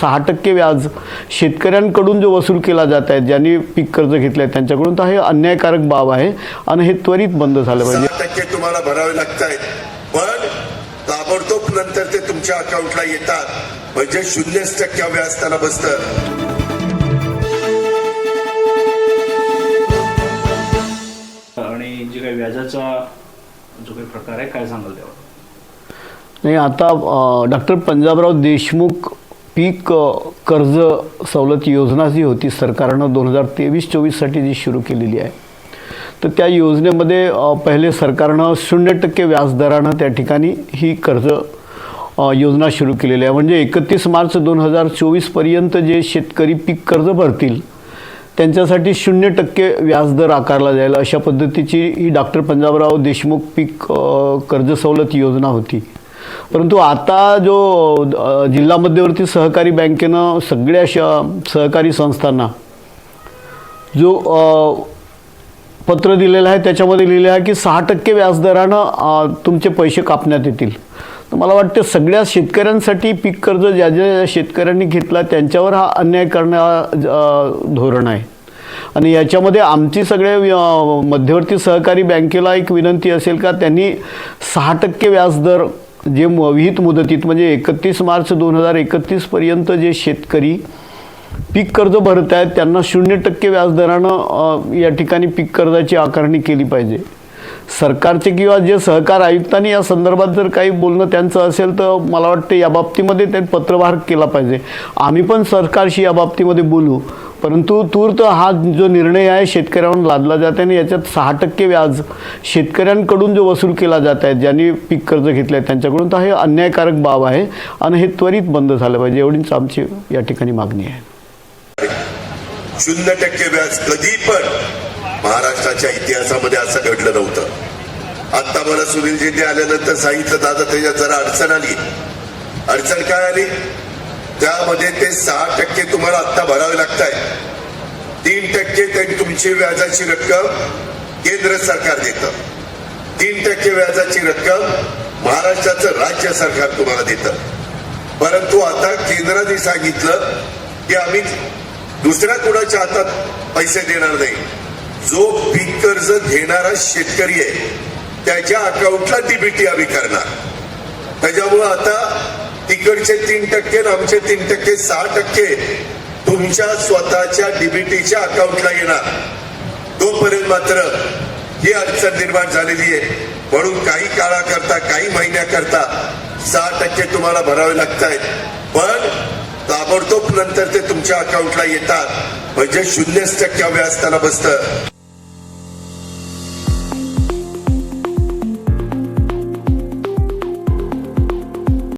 सहा टक्के व्याज शेतकऱ्यांकडून जो वसूल केला जात आहे ज्यांनी पीक कर्ज घेतलं आहे त्यांच्याकडून तर हे अन्यायकारक बाब आहे आणि हे त्वरित बंद झालं पाहिजे. टक्के तुम्हाला भरावे लागत आहेत पण ताबडतोब नंतर ते तुमच्या अकाउंटला येतात. म्हणजे शून्यच टक्क्या व्याज त्याला बसतं. आणि जे काही व्याजाचा जो काही प्रकार आहे काय सांगाल त्यावर? नाही आता डॉक्टर पंजाबराव देशमुख पीक कर्ज सवलत योजना जी होती सरकारनं दोन हजार तेवीस चोवीससाठी जी सुरू केलेली आहे तर त्या योजनेमध्ये पहिले सरकारनं शून्य टक्के व्याजदरानं त्या ठिकाणी ही कर्ज योजना सुरू केलेली आहे. म्हणजे एकतीस मार्च दोन हजार चोवीसपर्यंत जे शेतकरी पीक कर्ज भरतील त्यांच्यासाठी शून्य टक्के व्याजदर आकारला जाईल. अशा पद्धतीची ही डॉक्टर पंजाबराव देशमुख पीक कर्ज सवलत योजना होती. परंतु आता जो जिल्हा मध्यवर्ती सहकारी बँकेनं सगळ्या श सहकारी संस्थांना जो पत्र दिलेलं आहे त्याच्यामध्ये लिहिलं आहे की सहा टक्के व्याजदरानं तुमचे पैसे कापण्यात येतील. तर मला वाटतं सगळ्या शेतकऱ्यांसाठी पीक कर्ज ज्या ज्या शेतकऱ्यांनी घेतला त्यांच्यावर हा अन्याय करण्या धोरण आहे. आणि याच्यामध्ये आमची सगळे मध्यवर्ती सहकारी बँकेला एक विनंती असेल का त्यांनी सहा टक्के व्याजदर जे म- विहित मुदतीत म्हणजे एकतीस मार्च दोन हजार एकतीसपर्यंत जे शेतकरी पीक कर्ज भरत आहेत त्यांना शून्य टक्के व्याजदरानं या ठिकाणी पीक कर्जाची आकारणी केली पाहिजे. सरकारचे किंवा जे सहकार आयुक्तांनी या संदर्भात जर काही बोलणं त्यांचं असेल तर मला वाटतं या बाबतीमध्ये त्यांनी पत्रव्यवहार केला पाहिजे. आम्ही पण सरकारशी या बाबतीमध्ये बोलू. परंतु तूर्त हा जो निर्णय आहे शेतकऱ्यांवर लादला जात आहे आणि याच्यात सहा टक्के व्याज शेतकऱ्यांकडून जो वसूल केला जात आहे ज्यांनी पीक कर्ज घेतलं आहे त्यांच्याकडून तर हे अन्यायकारक बाब आहे आणि हे त्वरित बंद झालं पाहिजे एवढीच आमची या ठिकाणी मागणी आहे. शून्य टक्के व्याज कधी पण महाराष्ट्राच्या इतिहासामध्ये असं घडलं नव्हतं. आता मला सुनीलजींनी आल्यानंतर सांगितलं दादा त्याच्यात जरा अडचण आली. अडचण काय आली? त्यामध्ये ते सहा टक्के तुम्हाला आत्ता भरावे लागत आहे तीन टक्के ते तुमची व्याजाची रक्कम केंद्र सरकार देतं. तीन टक्के व्याजाची रक्कम महाराष्ट्राचं राज्य सरकार तुम्हाला देतं. परंतु आता केंद्राने सांगितलं की आम्ही दुसऱ्या कुणाच्या हातात पैसे देणार नाही. जो पीक कर्ज घेणारा शेतकरी आहे त्याच्या अकाउंटला डीबीटी आम्ही करणार. त्याच्यामुळं आता तिकडचे तीन टक्के आमचे तीन टक्के सहा टक्के तुमच्या स्वतःच्या डीबीटीच्या अकाउंटला येणार. तोपर्यंत मात्र ही अडचण निर्माण झालेली आहे. म्हणून काही काळाकरता काही महिन्याकरता सहा टक्के तुम्हाला भरावे लागत आहेत पण ताबडतोब नंतर ते तुमच्या अकाउंटला येतात. म्हणजे शून्यच टक्क्या व्याज त्याला बसतं.